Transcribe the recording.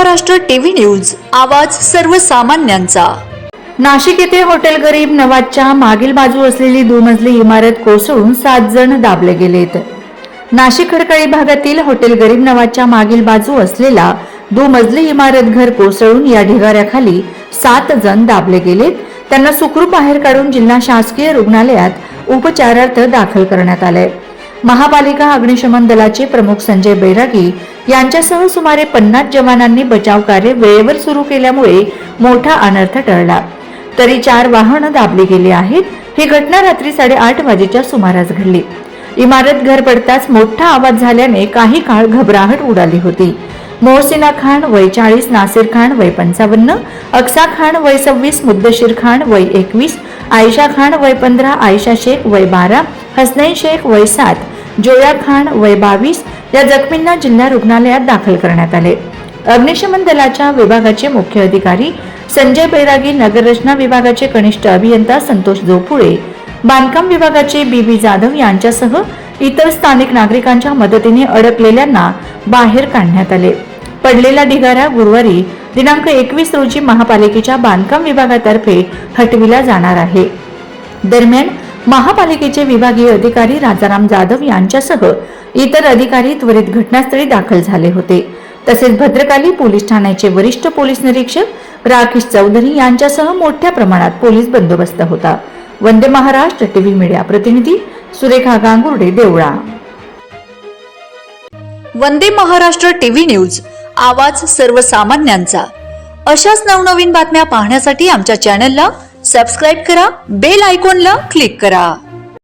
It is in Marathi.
महाराष्ट्र टीव्ही न्यूज आवाज सर्वसामान्यांचा. नाशिक येथे हॉटेल गरीब नवाजच्या मागील बाजू असलेली दुमजली इमारत कोसळून सात जण दाबले गेलेत. नाशिक खडकळी भागातील हॉटेल गरीब नवाजच्या मागील बाजू असलेला दुमजली इमारत घर कोसळून या ढिगाऱ्याखाली सात जण दाबले गेलेत. त्यांना सुखरूप बाहेर काढून जिल्हा शासकीय रुग्णालयात उपचारार्थ दाखल करण्यात आले महापालिका अग्निशमन दलाचे प्रमुख संजय बैरागी यांच्यासह सुमारे पन्नास जवानांनी बचाव कार्य वेळेवर सुरू केल्यामुळे मोठा अनर्थ टळला. तरी चार वाहनं दाबली गेली आहेत. ही घटना रात्री साडेआठ वाजेच्या सुमारास घडली. इमारत घर पडताच मोठा आवाज झाल्याने काही काळ घबराहट उडाली होती. मोहसिना खान वय चाळीस नासिर खान वय पंचावन्न अक्सा खान वय सव्वीस मुद्दशीर खान वय एकवीस आयशा खान वय पंधरा आयशा शेख वय बारा हसनैन शेख वय सात जोया खान वय बावीस या जखमींना जिल्हा रुग्णालयात दाखल करण्यात आले. अग्निशमन दलाच्या विभागाचे मुख्य अधिकारी संजय बैरागी नगररचना विभागाचे कनिष्ठ अभियंता संतोष जोपुळे बांधकाम विभागाचे बी बी जाधव यांच्यासह इतर स्थानिक नागरिकांच्या मदतीने अडकलेल्यांना बाहेर काढण्यात आले. पडलेला ढिगारा गुरुवारी दिनांक एकवीस रोजी महापालिकेच्या बांधकाम विभागातर्फे हटविला जाणार आहे. दरम्यान महापालिकेचे विभागीय अधिकारी राजाराम जाधव यांच्यासह इतर अधिकारी त्वरित घटनास्थळी दाखल झाले होते. तसेच भद्रकाली पोलीस ठाण्याचे वरिष्ठ पोलीस निरीक्षक राकेश चौधरी यांच्यासह मोठ्या प्रमाणात पोलीस बंदोबस्त होता. वंदे महाराष्ट्र टीव्ही मीडिया प्रतिनिधी सुरेखा गांगुर्डे देवळा. वंदे महाराष्ट्र टीव्ही न्यूज आवाज सर्वसामान्यांचा. अशाच नवनवीन बातम्या पाहण्यासाठी आमच्या चॅनलला सबस्क्राईब करा बेल आयकॉनला क्लिक करा.